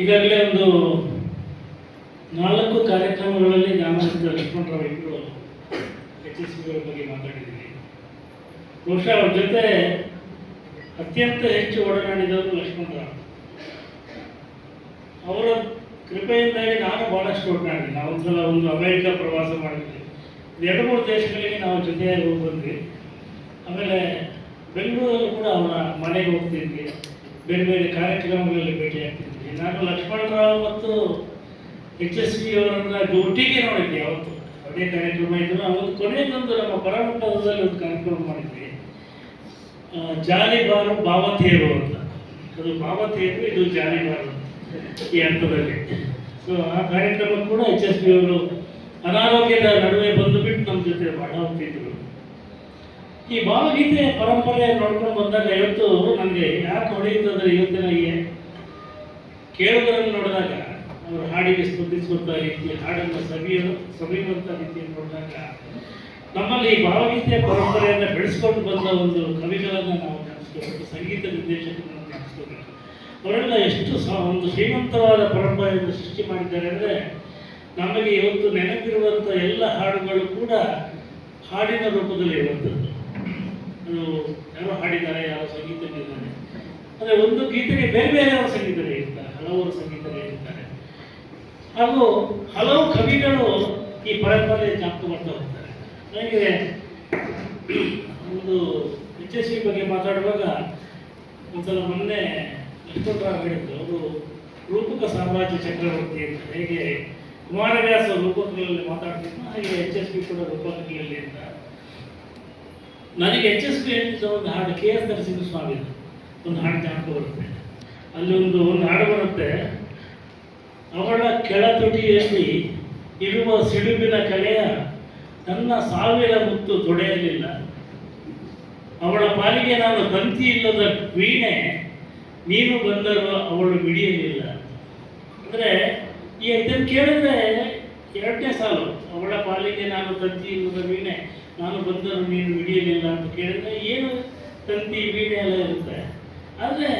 ಈಗಾಗಲೇ ಒಂದು ನಾಲ್ಕು ಕಾರ್ಯಕ್ರಮಗಳಲ್ಲಿ ನಾನು ಲಕ್ಷ್ಮಣರಾವ್ ಇಬ್ಬರು ಎಚ್ ಎಸ್ ಬಗ್ಗೆ ಮಾತಾಡಿದ್ದೀನಿ ಬಹುಶಃ ಅವ್ರ ಜೊತೆ ಅತ್ಯಂತ ಹೆಚ್ಚು ಒಡನಾಡಿದವರು ಲಕ್ಷ್ಮಣರಾವ್ ಅವರ ಕೃಪೆಯಿಂದಾಗಿ ನಾನು ಭಾಳಷ್ಟು ಒಡನಾಡಿದೆ ನಾವು ಒಂದ್ಸಲ ಒಂದು ಅಮೆರಿಕ ಪ್ರವಾಸ ಮಾಡಿದ್ವಿ. ಎರಡು ಮೂರು ದೇಶಗಳಿಗೆ ನಾವು ಜೊತೆಯಾಗಿ ಹೋಗಿ ಬಂದ್ವಿ. ಆಮೇಲೆ ಬೆಂಗಳೂರಲ್ಲೂ ಕೂಡ ಅವರ ಮನೆಗೆ ಹೋಗ್ತಿದ್ವಿ. ಬೇರೆ ಬೇರೆ ಕಾರ್ಯಕ್ರಮಗಳಲ್ಲಿ ಭೇಟಿ ಲಕ್ಷ್ಮಣ ಲಕ್ಷ್ಮಣರಾವ್ ಮತ್ತು ಎಚ್ ಎಸ್ ವಿ ಅವರನ್ನ ಡ್ಯೂಟಿಗೆ ನೋಡಿದ್ವಿ ಅವತ್ತು ಅದೇ ಕಾರ್ಯಕ್ರಮ ಇದ್ರು ಅವತ್ತು ಕೊನೆಗೊಂದು ನಮ್ಮ ಪರಮಟ್ಟದಲ್ಲಿ ಒಂದು ಕಾರ್ಯಕ್ರಮ ಮಾಡಿದ್ವಿ. ಜಾಲಿಬಾರು ಬಾವತೇರು ಅಂತ. ಅದು ಬಾವತೇರು ಇದು ಜಾಲಿಬಾರು ಈ ಹಂತದಲ್ಲಿ. ಸೊ ಆ ಕಾರ್ಯಕ್ರಮ ಕೂಡ ಎಚ್ ಎಸ್ ಪಿ ಅವರು ಅನಾರೋಗ್ಯದ ನಡುವೆ ಬಂದು ಬಿಟ್ಟು ನಮ್ಮ ಜೊತೆ ಬಹಳ ಹೋಗ್ತಿದ್ರು ಈ ಭಾವಗೀತೆ ಪರಂಪರೆ ನೋಡ್ಕೊಂಡು ಬಂದಾಗ ಇವತ್ತು ನನಗೆ ಯಾಕೆ ಹೊಡೆಯುತ್ತಂದ್ರೆ ಇವತ್ತಿನ ಈ ಕೇಳುಗರನ್ನು ನೋಡಿದಾಗ ಅವರು ಹಾಡಿಗೆ ಸ್ಪಂದಿಸುವಂಥ ರೀತಿ ಹಾಡನ್ನು ಸವಿಯಲು ಸವಿಯುವಂಥ ರೀತಿಯನ್ನು ನೋಡಿದಾಗ ನಮ್ಮಲ್ಲಿ ಭಾವಗೀತೆಯ ಪರಂಪರೆಯನ್ನು ಬೆಳೆಸ್ಕೊಂಡು ಬಂದ ಒಂದು ಕವಿಗಳನ್ನು ನಾವು ನೆನೆಸ್ಕೋಬೇಕು ಸಂಗೀತ ನಿರ್ದೇಶಕರನ್ನು ನೆನೆಸ್ಕೋಬೇಕು ಅವರೆಲ್ಲ ಎಷ್ಟು ಒಂದು ಶ್ರೀಮಂತವಾದ ಪರಂಪರೆಯನ್ನು ಸೃಷ್ಟಿ ಮಾಡಿದ್ದಾರೆ ಅಂದರೆ ನಮಗೆ ಇವತ್ತು ನೆನಪಿರುವಂಥ ಎಲ್ಲ ಹಾಡುಗಳು ಕೂಡ ಹಾಡಿನ ರೂಪದಲ್ಲಿ ಇರುವಂಥದ್ದು. ಯಾರೋ ಹಾಡಿದ್ದಾರೆ, ಯಾರೋ ಸಂಗೀತ ಅಂದರೆ ಒಂದು ಗೀತೆಗೆ ಬೇರೆ ಬೇರೆ ಅವರ ಸಂಗೀತ ಇರ್ತಾರೆ ಹಲವರು ಸಂಗೀತ ಇರ್ತಾರೆ ಹಾಗೂ ಹಲವು ಕವಿಗಳು ಈ ಪರಂಪರೆ ಜ್ಞಾಪಕ ಮಾಡ್ತಾ ಹೋಗ್ತಾರೆ. ನನಗೆ ಒಂದು ಎಚ್ ಎಸ್ ಸಿ ಬಗ್ಗೆ ಮಾತಾಡುವಾಗ ಒಂದ್ಸಲ ಮೊನ್ನೆ ಲಕ್ಷ್ಮಣರಾವ್ ಹೇಳಿದ್ರು, ಅವರು ರೂಪಕ ಸಾಮ್ರಾಜ್ಯ ಚಕ್ರವರ್ತಿ ಅಂತ. ಹೇಗೆ ಕುಮಾರವ್ಯಾಸ ರೂಪಕಗಳಲ್ಲಿ ಮಾತಾಡ್ತಿದ್ರು ಹಾಗೆ ಎಚ್ ಎಸ್ ಪಿ ಕೂಡ ರೂಪಕಗಳಲ್ಲಿ ಅಂತ. ನನಗೆ ಎಚ್ ಎಸ್ ಪಿ ಅಂತ ಒಂದು ಹಾಡು ಕೆ ಎಸ್ ನರಸಿಂಹಸ್ವಾಮಿ ಒಂದು ಹಾಡು ಜ್ಞಾಪಕ ಬರುತ್ತೆ. ಅಲ್ಲಿ ಒಂದು ಒಂದು ಬರುತ್ತೆ. ಅವಳ ಕೆಳತುಟಿಯಲ್ಲಿ ಇರುವ ಸಿಡುಬಿನ ಕಲೆಯ ನನ್ನ ಸಾವಿರ ಮುತ್ತು ತೊಡೆಯಲಿಲ್ಲ. ಅವಳ ಪಾಲಿಗೆ ನಾನು ತಂತಿ ಇಲ್ಲದ ವೀಣೆ, ನೀನು ಬಂದರೂ ಅವಳು ಬಿಡಿಯಲಿಲ್ಲ ಅಂದರೆ, ಈ ಇದನ್ನು ಕೇಳಿದ್ರೆ ಎರಡನೇ ಸಾಲು, ಅವಳ ಪಾಲಿಗೆ ನಾನು ತಂತಿ ಇಲ್ಲದ ವೀಣೆ, ನಾನು ಬಂದರೂ ನೀನು ಬಿಡಿಯಲಿಲ್ಲ ಅಂತ ಕೇಳಿದ್ರೆ ಏನು ತಂತಿ ವೀಣೆ ಎಲ್ಲ ಇರುತ್ತೆ. ಆದರೆ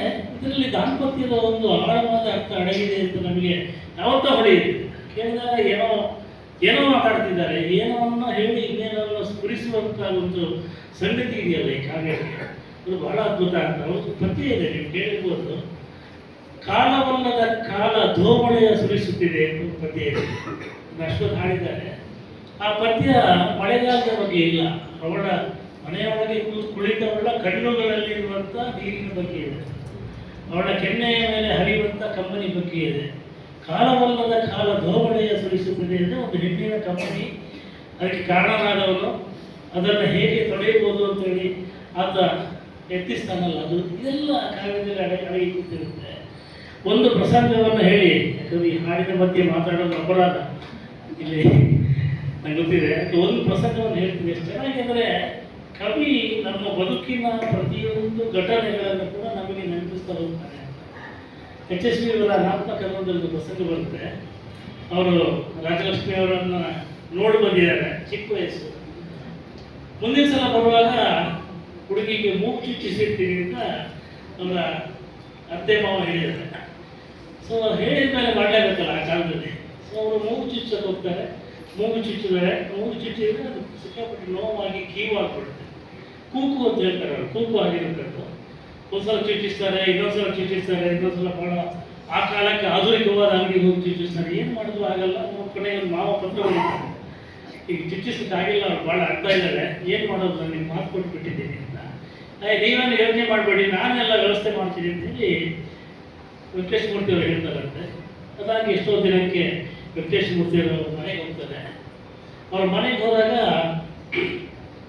ಇದರಲ್ಲಿ ದಾಂಪತ್ಯದ ಒಂದು ಆಳವಾದ ಅರ್ಥ ಅಡಗಿದೆ ಅಂತ ನಮಗೆ ಯಾವತ್ತೋ ಹೊಡೆಯಿದೆ ಕೇಳಿದಾಗ ಏನೋ ಏನೋ ಮಾತಾಡ್ತಿದ್ದಾರೆ ಏನೋನ್ನ ಹೇಳಿ ಇನ್ನೇನೋ ಸ್ಫುರಿಸುವಂಥ ಒಂದು ಸಂಗತಿ ಇದೆಯಲ್ಲ ಈ ಕಾವ್ಯಕ್ಕೆ ಅದು ಬಹಳ ಅದ್ಭುತ ಅಂತ. ಒಂದು ಇದೆ, ನೀವು ಕೇಳಿರ್ಬೋದು. ಕಾಲವಲ್ಲದ ಕಾಲ ಧೋಮಣೆಯ ಸುರಿಸುತ್ತಿದೆ ಒಂದು ಪದ್ಯ ಇದೆ. ಅಷ್ಟೊಂದು ಹಾಡಿದ್ದಾರೆ. ಆ ಪದ್ಯ ಮಳೆಗಾಲದ ಬಗ್ಗೆ ಇಲ್ಲ. ಅವಳ ಮನೆಯೊಳಗೆ ಕುಳಿತವಳ ಕಣ್ಣುಗಳಲ್ಲಿರುವಂಥ ನೀರಿನ ಬಗ್ಗೆ ಇದೆ. ಅವಳ ಕೆನ್ನೆಯ ಮೇಲೆ ಹರಿಯುವಂಥ ಕಂಪನಿ ಬಗ್ಗೆ ಇದೆ. ಕಾಲವಲ್ಲದ ಕಾಲ ದೋಮಳೆಯ ಸುರಿಸುತ್ತದೆ ಅಂದರೆ ಒಂದು ಹೆಣ್ಣಿನ ಕಂಪನಿ ಅದಕ್ಕೆ ಕಾರಣನಾದವನು. ಅದನ್ನು ಹೇಗೆ ತೊಳೆಯಬಹುದು ಅಂತೇಳಿ ಆತ ಎತ್ತಿಸ್ತಾನಲ್ಲ ಅದು ಇದೆಲ್ಲ ಕಾವ್ಯದಲ್ಲಿ ಅಡ ಅಡಗಿ ಕೂತಿರುತ್ತೆ. ಒಂದು ಪ್ರಸಂಗವನ್ನು ಹೇಳಿ. ಯಾಕಂದ್ರೆ ಈ ಹಾಡಿನ ಬಗ್ಗೆ ಮಾತಾಡೋದು ಅಪರಾಧ. ಇಲ್ಲಿ ನಂಗೆ ಗೊತ್ತಿದೆ. ಒಂದು ಪ್ರಸಂಗವನ್ನು ಹೇಳ್ತೀನಿ. ಎಷ್ಟು ಚೆನ್ನಾಗಿ ಕವಿ ನಮ್ಮ ಬದುಕಿನ ಪ್ರತಿಯೊಂದು ಘಟನೆಗಳನ್ನು ಕೂಡ ನಮಗೆ ಎಚ್ ಎಸ್ ಬಿ ಅವರ ನಾಲ್ಕು ಕನ್ನಡದಲ್ಲಿ ಪ್ರಸಂಗ ಬರುತ್ತೆ. ಅವರು ರಾಜಲಕ್ಷ್ಮಿ ಅವರನ್ನು ನೋಡಿ ಬಂದಿದ್ದಾರೆ, ಚಿಕ್ಕ ವಯಸ್ಸು. ಮುಂದಿನ ಸಲ ಬರುವಾಗ ಹುಡುಗಿಗೆ ಮೂಗು ಚುಚ್ಚಿಸಿರ್ತೀನಿ ಅಂತ ಅವರ ಅತ್ತೆ ಮಾವ ಹೇಳಿದ್ದಾರೆ. ಸೊ ಹೇಳಿದ ಮೇಲೆ ಮಾಡಲೇಬೇಕಲ್ಲ ಆ ಕಾಲದಲ್ಲಿ. ಸೊ ಅವರು ಮೂಗು ಚುಚ್ಚಕ್ಕೆ ಹೋಗ್ತಾರೆ. ಮೂಗು ಚುಚ್ಚಿದರೆ, ಮೂಗು ಚುಚ್ಚಿದ್ರೆ ಅದು ಸಿಕ್ಕಾಪಟ್ಟೆ ನೋವಾಗಿ ಕೀವಾಗ್ಬಿಡುತ್ತೆ. ಕೂಕು ಅಂತ ಹೇಳ್ತಾರೆ ಅವರು. ಕೂಕು ಆಗಿರುತ್ತದ್ದು ಒಂದ್ಸಲ ಚೀಟಿಸ್ತಾರೆ ಇನ್ನೊಂದ್ಸಲ ಚೀಟಿಸ್ತಾರೆ ಇನ್ನೊಂದ್ಸಲ ಬಹಳ ಆ ಕಾಲಕ್ಕೆ ಆಧುನಿಕವಾದ ಅಂಗಡಿಗೆ ಹೋಗಿ ಚೂಚಿಸ್ತಾರೆ. ಏನು ಮಾಡಿದ್ರು ಆಗಲ್ಲ, ನಮ್ಮ ಕಡೆ ಮಾವ ಪತ್ರ ಈಗ ಚುಚ್ಚಿಸಕ್ಕೆ ಆಗಿಲ್ಲ, ಅವ್ರು ಭಾಳ ಅರ್ಥ ಇದ್ದಾರೆ. ಏನು ಮಾಡೋದು ನಾನು ನಿಮ್ಗೆ ಮಾತು ಕೊಟ್ಟು ಬಿಟ್ಟಿದ್ದೀನಿ ಅಂತ ನೀವೇನು ಯೋಚನೆ ಮಾಡಬೇಡಿ, ನಾನೆಲ್ಲ ವ್ಯವಸ್ಥೆ ಮಾಡ್ತೀನಿ ಅಂತ ಹೇಳಿ ವೆಂಕಟೇಶ್ ಮೂರ್ತಿ ಅವರು ಹೇಳ್ತಾರಂತೆ. ಅದಾಗಿ ಎಷ್ಟೋ ದಿನಕ್ಕೆ ವೆಂಕಟೇಶ್ ಮೂರ್ತಿ ಅವರು ಮನೆಗೆ ಹೋಗ್ತಾರೆ. ಅವ್ರ ಮನೆಗೆ ಹೋದಾಗ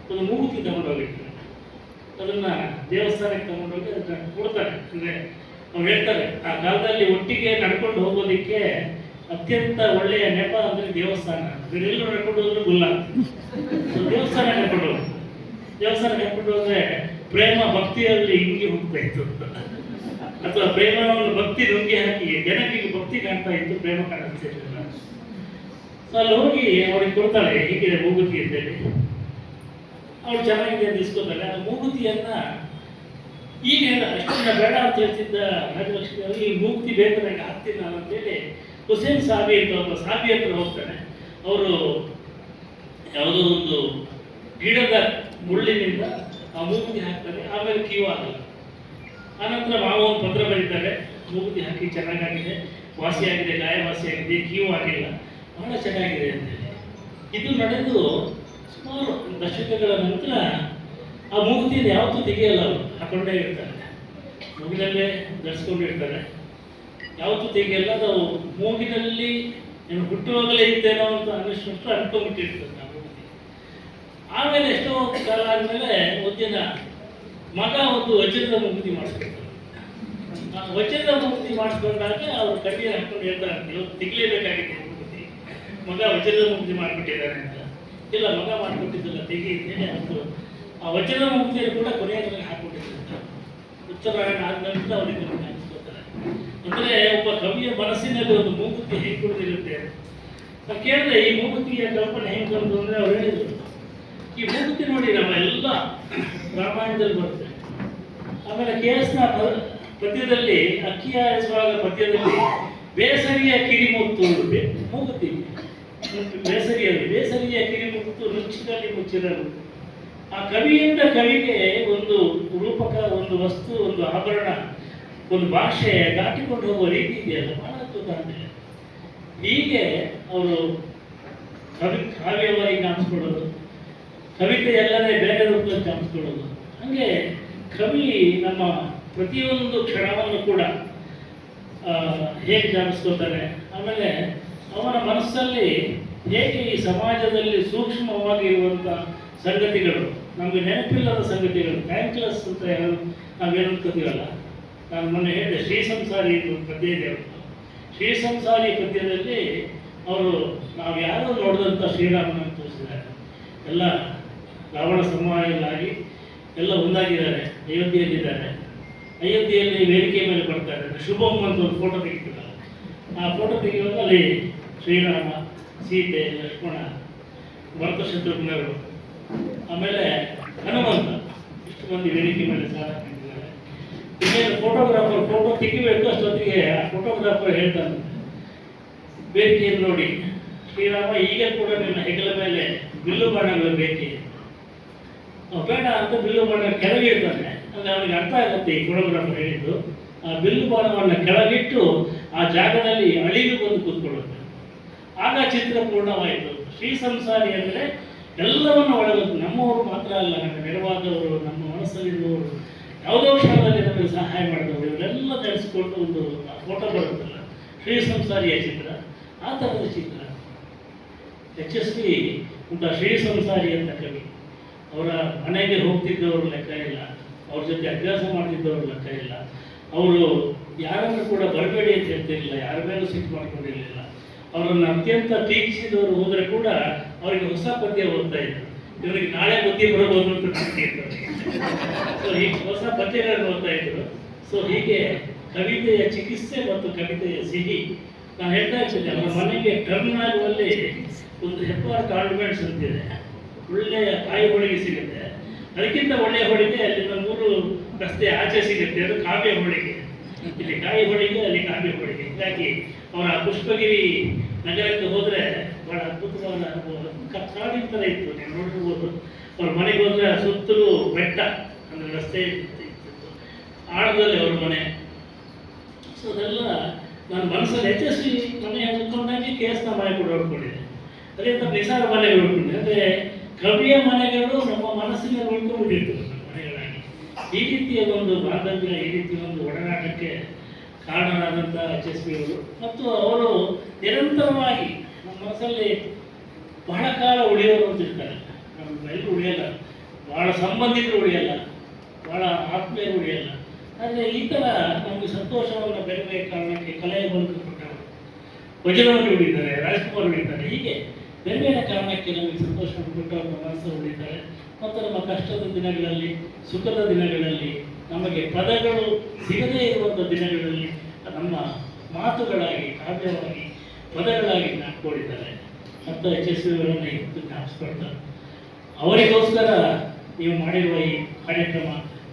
ಒಂದು ಮೂಗುತಿ ತಗೊಂಡೋಗಿರ್ತಾರೆ ಅದನ್ನ ದೇವಸ್ಥಾನಕ್ಕೆ ತಗೊಂಡೋಗಿ ಅದನ್ನ ಕೊಡ್ತಾರೆ. ಅಂದರೆ ಅವ್ರು ಹೇಳ್ತಾರೆ, ಆ ಕಾಲದಲ್ಲಿ ಒಟ್ಟಿಗೆ ನಡ್ಕೊಂಡು ಹೋಗೋದಕ್ಕೆ ಅತ್ಯಂತ ಒಳ್ಳೆಯ ನೆಪ ಅಂದರೆ ದೇವಸ್ಥಾನ. ಬೇರೆಲ್ಲೂ ನಡ್ಕೊಂಡು ಹೋದ್ರೆ ಗುಲ್ಲ. ದೇವಸ್ಥಾನ ನಡ್ಕೊಂಡು ದೇವಸ್ಥಾನ ನಡ್ಕೊಂಡು ಹೋದ್ರೆ ಪ್ರೇಮ ಭಕ್ತಿಯಲ್ಲಿ ಹಿಂಗೆ ಹೋಗ್ತಾ ಇತ್ತು ಅಥವಾ ಪ್ರೇಮವನ್ನು ಭಕ್ತಿ ನುಂಗಿ ಹಾಕಿ ಜನರಿಗೆ ಭಕ್ತಿ ಕಾಣ್ತಾ ಇತ್ತು, ಪ್ರೇಮ ಕಾಣಿಸ್ತಿರ್ಲಿಲ್ಲ ಸೊ, ಅಲ್ಲಿ ಹೋಗಿ ಅವ್ರಿಗೆ ಕೊಡ್ತಾಳೆ ಹೀಗಿದೆ ಅಂತ ಅಂತೇಳಿ. ಅವ್ರು ಚೆನ್ನಾಗಿದೆ ಅಂತ ಇಸ್ಕೊತಾರೆ ಆ ಮೂಗುತಿಯನ್ನ ಈಗ ಅಷ್ಟನ್ನ ಬೇಡ ಅಂತ ಹೇಳ್ತಿದ್ದ ರಾಜಲಕ್ಷ್ಮಿ ಅವರು, ಈ ಮೂಗುತಿ ಬೇಕು ನನಗೆ ಹಾಕ್ತೀನಿ ನಾನು ಅಂತೇಳಿ ಹುಸೇನ್ ಸಾಬಿ ಅಂತ ಒಬ್ಬ ಸಾಬಿ ಹತ್ರ ಹೋಗ್ತಾನೆ. ಅವರು ಯಾವುದೋ ಒಂದು ಗಿಡದ ಮುಳ್ಳಿನಿಂದ ಆ ಮೂಗುತಿ ಹಾಕ್ತಾರೆ, ಆಮೇಲೆ ಕ್ಯೂ ಆಗಲ್ಲ ಆನಂತರ ಮಾವ ಒಂದು ಪತ್ರ ಬರೀತಾರೆ, ಮೂಗುತಿ ಹಾಕಿ ಚೆನ್ನಾಗಾಗಿದೆ, ವಾಸಿಯಾಗಿದೆ ಗಾಯ ವಾಸಿಯಾಗಿದೆ ಕಿವು ಆಗಿಲ್ಲ ಬಹಳ ಚೆನ್ನಾಗಿದೆ ಅಂತೇಳಿ ಇದು ನಡೆದು ಸುಮಾರು ದಶಕಗಳ ನಂತರ ಆ ಮೂಗುತಿಯನ್ನು ಯಾವತ್ತೂ ತೆಗೆಯಲ್ಲ ಅವರು. ಹಾಕೊಂಡೇ ಇರ್ತಾರೆ. ಮೂಗಿನಲ್ಲೇ ಧರಿಸ್ಕೊಂಡಿರ್ತಾರೆ ಯಾವತ್ತೂ ತೆಗೆಯಲ್ಲ, ಅದು ಮೂಗಿನಲ್ಲಿ ಏನು ಹುಟ್ಟುವಾಗಲೇ ಇದ್ದೇನೋ ಅಂತ ಅನ್ನಿಸ್ಬಿಟ್ಟು ಅನ್ಕೊಂಡ್ಬಿಟ್ಟಿರ್ತದೆ ಮೂಗುತಿ ಆಮೇಲೆ ಎಷ್ಟೋ ಕಾಲ ಆದಮೇಲೆ ಒಂದಿನ ಮಗ ಒಂದು ವಜ್ರದ ಮುಕ್ತಿ ಮಾಡಿಸ್ಕೊಳ್ತಾರೆ ಆ ವಜ್ರದ ಮುಕ್ತಿ ಮಾಡಿಸ್ಕೊಂಡಾಗ ಅವ್ರು ಕಣ್ಣೀರು ಹಾಕೊಂಡು ಹೇಳ್ತಾರೆ ಇವತ್ತು ತೆಗಿಲೇಬೇಕಾಗಿದೆ ಮುಕ್ತಿ ಮಗ ವಜ್ರದ ಮುಕ್ತಿ ಮಾಡಿಬಿಟ್ಟಿದ್ದಾರೆ ಅಂತ. ಇಲ್ಲ ಮಗ ಮಾಡಿಕೊಟ್ಟಿದ್ದಲ್ಲ ತೆಗಿ ಅಂತೇಳಿ ಅವರು ಆ ವಚನ ಮುಕ್ತಿಯಲ್ಲಿ ಕೂಡ ಕೊನೆಯಲ್ಲಿ ಹಾಕ್ಬಿಟ್ಟಿದ್ದಾರೆ ಉತ್ತರಾಯಣ ಆದ ನಂತರ ಅವರಿಗೆ ಹಾಕಿಸ್ಕೊತಾರೆ ಅಂದರೆ ಒಬ್ಬ ಕವಿಯ ಮನಸ್ಸಿನಲ್ಲಿ ಒಂದು ಮೂಗುತಿ ಹೇಗೆ ಕೊಡದಿರುತ್ತೆ ಕೇಳಿದ್ರೆ ಕೇಳಿದೆ, ಈ ಮೂಗುತಿಯ ಕಲ್ಪನೆ ಹೆಂಗೆ ಬಂತು ಅಂದರೆ ಅವ್ರು ಹೇಳಿದರು. ಈ ಮೂಗುತಿ ನೋಡಿ ನಮ್ಮ ಎಲ್ಲ ರಾಮಾಯಣದಲ್ಲಿ ಬರುತ್ತೆ. ಆಮೇಲೆ ಕೆ ಎಸ್ನ ಪದ್ಯದಲ್ಲಿ, ಅಕ್ಕಿಯ ಹೆಸರಾದ ಪದ್ಯದಲ್ಲಿ, ಬೇಸರಿಯ ಕಿರಿಮುತ್ತು ಉಂಟು. ಮೂಗುತಿ. ಬೇಸರಿಯಲ್ಲಿ, ಬೇಸರಿಯ ಕಿರಿಮುತ್ತು ನುಚ್ಚಿನಲ್ಲಿ ಮುಚ್ಚಿರರು ಆ ಕವಿಯಿಂದ ಕವಿಗೆ ಒಂದು ರೂಪಕ, ಒಂದು ವಸ್ತು, ಒಂದು ಆಭರಣ, ಒಂದು ಭಾಷೆ ದಾಟಿಕೊಂಡು ಹೋಗುವ ರೀತಿ ಇದೆಯಲ್ಲ? ಬಹಳ ಅದ್ಭುತ ಅಂತ ಹೀಗೆ ಅವರು ಕವಿ ಕಾವ್ಯವಾಗಿ ಕಾಣಿಸ್ಕೊಳ್ಳೋದು, ಕವಿತೆ ಎಲ್ಲನೇ ಬೇರೆ ರೂಪದಲ್ಲಿ ಕಾಣಿಸ್ಕೊಳ್ಳೋದು. ಹಾಗೆ ಕವಿ ನಮ್ಮ ಪ್ರತಿಯೊಂದು ಕ್ಷಣವನ್ನು ಕೂಡ ಹೇಗೆ ಕಾಣಿಸ್ಕೊತಾರೆ ಆಮೇಲೆ ಅವನ ಮನಸ್ಸಲ್ಲಿ ಹೇಗೆ ಈ ಸಮಾಜದಲ್ಲಿ ಸೂಕ್ಷ್ಮವಾಗಿ ಇರುವಂಥ ಸಂಗತಿಗಳು, ನಮಗೆ ನೆನಪಿಲ್ಲದ ಸಂಗತಿಗಳು ಥ್ಯಾಂಕ್ಲೆಸ್ ಅಂತ ಏನು ನಾವೇನು ಅನ್ಕೋತೀವಲ್ಲ ನಾನು ಮೊನ್ನೆ ಹೇಳಿದೆ, ಶ್ರೀ ಸಂಸಾರಿ ಒಂದು ಪದ್ಯ ಇದೆ. ಶ್ರೀ ಸಂಸಾರಿ ಪದ್ಯದಲ್ಲಿ ಅವರು ನಾವು ಯಾರೂ ನೋಡಿದಂಥ ಶ್ರೀರಾಮನ ತೋರಿಸಿದ್ದಾರೆ. ಎಲ್ಲ ರಾವಣ ಸಮಯಲ್ಲಾಗಿ ಎಲ್ಲ ಒಂದಾಗಿದ್ದಾರೆ, ಅಯೋಧ್ಯೆಯಲ್ಲಿದ್ದಾರೆ. ಅಯೋಧ್ಯೆಯಲ್ಲಿ ವೇದಿಕೆ ಮೇಲೆ ಬರ್ತಾರೆ ಶುಭಂ ಅಂತ ಒಂದು ಫೋಟೋ ತೆಗಿತಿದ್ದಾರೆ ಆ ಫೋಟೋ ತೆಗೆಯುವಾಗ ಅಲ್ಲಿ ಶ್ರೀರಾಮ, ಸೀತೆ, ಲಕ್ಷ್ಮಣ ಭರತ ಶತ್ರುಘ್ನರು ಆಮೇಲೆ ಹನುಮಂತ. ಇಷ್ಟು ಮಂದಿ ವೇದಿಕೆ ಮೇಲೆ ಸಾಲ ಇನ್ನೇನು ಫೋಟೋಗ್ರಾಫರ್ ಫೋಟೋ ತೆಗಿಬೇಕು ಅಷ್ಟೊತ್ತಿಗೆ ಆ ಫೋಟೋಗ್ರಾಫರ್ ಹೇಳ್ತಾನೆ. ವೇದಿಕೆಯನ್ನು ನೋಡಿ. ಶ್ರೀರಾಮ, ಈಗ ಕೂಡ ನಿನ್ನ ಹೆಗಲ ಮೇಲೆ ಬಿಲ್ಲು ಬಾಣಗಳು ಬೇಕೆ? ಅವ ಬೇಡ ಅಂತ ಬಿಲ್ಲು ಬಾಣ ಕೆಳಗೆ ಇರ್ತಾನೆ ಅಂದ್ರೆ ಅವನಿಗೆ ಅರ್ಥ ಆಗುತ್ತೆ ಈ ಫೋಟೋಗ್ರಾಫರ್ ಹೇಳಿದ್ದು. ಆ ಬಿಲ್ಲು ಬಾಣವನ್ನು ಕೆಳಗಿಟ್ಟು ಆ ಜಾಗದಲ್ಲಿ ಅಳಿಲು ಬಂದು ಕೂತ್ಕೊಳ್ಳುತ್ತೆ. ಆಗ ಚಿತ್ರ ಪೂರ್ಣವಾಯಿತು. ಶ್ರೀ ಸಂಸಾರಿ ಅಂದರೆ ಎಲ್ಲವನ್ನು ಒಳಗೊಂಡು ನಮ್ಮವರು ಮಾತ್ರ ಅಲ್ಲ ನಮ್ಮ ನೆರವಾದವರು, ನಮ್ಮ ಮನಸ್ಸಲ್ಲಿರುವವರು, ಯಾವುದೋ ಕ್ಷಣದಲ್ಲಿ ನಮಗೆ ಸಹಾಯ ಮಾಡಿದವರು, ಇವರೆಲ್ಲ ನೆನೆಸ್ಕೊಂಡು ಒಂದು ಫೋಟೋ ಬರುತ್ತಲ್ಲ. ಶ್ರೀ ಸಂಸಾರಿಯ ಚಿತ್ರ, ಆ ಥರದ ಚಿತ್ರ. ಯಶಸ್ವಿ ಅಂತ ಶ್ರೀ ಸಂಸಾರಿ ಅಂತ ಕವಿ. ಅವರ ಮನೆಗೆ ಹೋಗ್ತಿದ್ದವರು ಲೆಕ್ಕ ಇಲ್ಲ. ಅವ್ರ ಜೊತೆ ಅಭ್ಯಾಸ ಮಾಡ್ತಿದ್ದವರು ಲೆಕ್ಕ ಇಲ್ಲ. ಅವರು ಯಾರನ್ನು ಕೂಡ ಬರಬೇಡಿ ಅಂತ ಹೇಳ್ತಿರಲಿಲ್ಲ, ಯಾರ ಮೇಲೂ ಸಿಟ್ಟು ಮಾಡ್ಕೊಂಡಿರಲಿಲ್ಲ. ಅವರನ್ನು ಅತ್ಯಂತ ಟೀಕಿಸಿದವರು ಹೋದರೆ ಕೂಡ ಅವರಿಗೆ ಹೊಸ ಪದ್ಯ ಓದ್ತಾ ಇದ್ರು. ಇವರಿಗೆ ನಾಳೆ ಬುದ್ಧಿ ಬರಬಹುದು ಅಂತ ಸೊ ಹೀಗೆ ಹೊಸ ಪದ್ಯಗಳನ್ನು ಓದ್ತಾ ಇದ್ರು. ಸೊ ಹೀಗೆ ಕವಿತೆಯ ಚಿಕಿತ್ಸೆ ಮತ್ತು ಕವಿತೆಯ ಸಿಹಿ, ನಾನು ಹೇಳ್ತಾ ಇರ್ತೀನಿ ಅವರ ಮನೆಗೆ ಟರ್ನ್ ಆಗುವಲ್ಲಿ ಒಂದು ಹೆಬ್ಬಾರ್ ಕಾಂಡಿಮೆಂಟ್ಸ್ ಅಂತಿದೆ. ಒಳ್ಳೆಯ ಕಾಯಿ ಹೋಳಿಗೆ ಸಿಗುತ್ತೆ. ಅದಕ್ಕಿಂತ ಒಳ್ಳೆಯ ಹೋಳಿಗೆ ಅಲ್ಲಿ ಮೂರು ರಸ್ತೆ ಆಚೆ ಸಿಗುತ್ತೆ ಅದು ಕಾವ್ಯ ಹೋಳಿಗೆ. ಇಲ್ಲಿ ಕಾಯಿ ಹೋಳಿಗೆ, ಅಲ್ಲಿ ಕಾವ್ಯ ಹೋಳಿಗೆ. ಹೀಗಾಗಿ ಅವರ ಪುಷ್ಪಗಿರಿ ನಗರಕ್ಕೆ ಹೋದರೆ ಬಹಳ ಅದ್ಭುತವಾದ ಅನುಭವ. ಕ- ಕಾಡಿನ ಥರ ಇತ್ತು, ನೀವು ನೋಡಿರ್ಬೋದು ಅವ್ರ ಮನೆಗೆ ಹೋದ್ರೆ ಸುತ್ತಲೂ ಬೆಟ್ಟ, ಅಂದರೆ ರಸ್ತೆ. ಆಳದಲ್ಲಿ ಅವ್ರ ಮನೆ. ಸೊ ಅದೆಲ್ಲ ನಾನು ಮನಸ್ಸಲ್ಲಿ ಎಚ್ ಮನೆ ಅಂದ್ಕೊಂಡಾಗಿ ಕೆ ಎಸ್ನ ಮನೆ ಕೂಡ ಹೊಡ್ಕೊಂಡಿದೆ. ಅದೇ ನಿಸಾರ ಮನೆಗಳು ಹೊಡ್ಕೊಂಡಿದೆ ಅಂದರೆ ಕವಿಯ ಮನೆಗಳು ನಮ್ಮ ಮನಸ್ಸಿನಲ್ಲಿ ಉಳ್ಕೊಂಡಿದ್ದು. ಈ ರೀತಿಯ ಒಂದು ಬಾಂಧವ್ಯ, ಈ ರೀತಿಯ ಒಂದು ಒಡನಾಟಕ್ಕೆ ಕಾರಣರಾದಂಥ ಎಚ್ ಎಸ್ ಪಿ ಅವರು ಮತ್ತು ಅವರು ನಿರಂತರವಾಗಿ ನಮ್ಮ ಮನಸ್ಸಲ್ಲಿ ಬಹಳ ಕಾಲ ಉಳಿಯೋರು ಅಂತ ಇರ್ತಾರೆ. ನಮ್ಮ ಎಲ್ಲರೂ ಉಳಿಯಲ್ಲ. ಬಹಳ ಸಂಬಂಧಿಕರು ಉಳಿಯಲ್ಲ. ಬಹಳ ಆತ್ಮೀಯರು ಉಳಿಯಲ್ಲ. ಆದರೆ ಈ ಥರ ನಮಗೆ ಸಂತೋಷವನ್ನು ಬೆಳೆಯುವ ಕಾರಣಕ್ಕೆ ಕಲೆಯ ಮೂಲಕ ಕೊಟ್ಟವರು ವಜ್ರವನ್ನು ಉಳಿತಾರೆ ರಾಜ್ಕುಮಾರ್ ಉಳಿತಾರೆ ಹೀಗೆ ಬೇರೆ ಬೇರೆ ಕಾರಣಕ್ಕೆ ನಮಗೆ ಸಂತೋಷವನ್ನು ಕೊಟ್ಟವರು ಮನಸ್ಸು ಉಳಿತಾರೆ ಮತ್ತು ನಮ್ಮ ಕಷ್ಟದ ದಿನಗಳಲ್ಲಿ, ಸುಖದ ದಿನಗಳಲ್ಲಿ ನಮಗೆ ಪದಗಳು ಸಿಗದೇ ಇರುವಂಥ ದಿನಗಳಲ್ಲಿ ನಮ್ಮ ಮಾತುಗಳಾಗಿ, ಕಾವ್ಯವಾಗಿ, ಪದಗಳಾಗಿ ನಾಕೊಂಡಿದ್ದಾರೆ ಮತ್ತು ಯಶಸ್ವಿಯವರನ್ನು ಇವತ್ತು ಜ್ಞಾಪಿಸ್ಕೊಳ್ತಾರೆ ಅವರಿಗೋಸ್ಕರ ನೀವು ಮಾಡಿರುವ ಈ ಕಾರ್ಯಕ್ರಮ,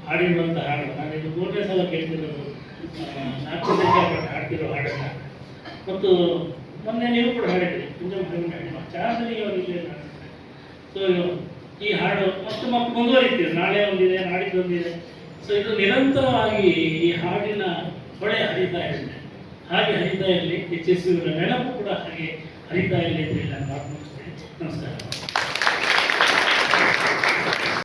ಹಾಡಿರುವಂಥ ಹಾಡು ನಾನು ಇದು ಮೂರನೇ ಸಲ ಕೇಳ್ತಿರೋದು ನಾಲ್ಕು ಹಾಡ್ತಿರೋ ಹಾಡನ್ನು. ಮತ್ತು ಮೊನ್ನೆ ನೀವು ಕೂಡ ಹೇಳಿದ್ರಿ ಹಾಡಿನ ಚಾಂದನಿ ಅವರಿಗೆ ಸೊ ಈ ಹಾಡು ಮತ್ತು ಮಕ್ಕಳು ಮುಂದುವರಿತೀವಿ. ನಾಳೆ ಒಂದಿದೆ, ನಾಡಿದ್ದು ಒಂದಿದೆ. ಸೊ ಇದು ನಿರಂತರವಾಗಿ ಈ ಹಾಡಿನ ಹೊಳೆ ಹರಿತಾ ಇರಲಿ ಹಾಗೆ ಹರಿತಾ ಇರಲಿ ಎಸ್ ನೆನಪು ಕೂಡ ಹಾಗೆ ಹರಿತಾ ಇರಲಿ ಅಂತ ಹೇಳಿ ನಾನು ನಮಸ್ಕಾರ.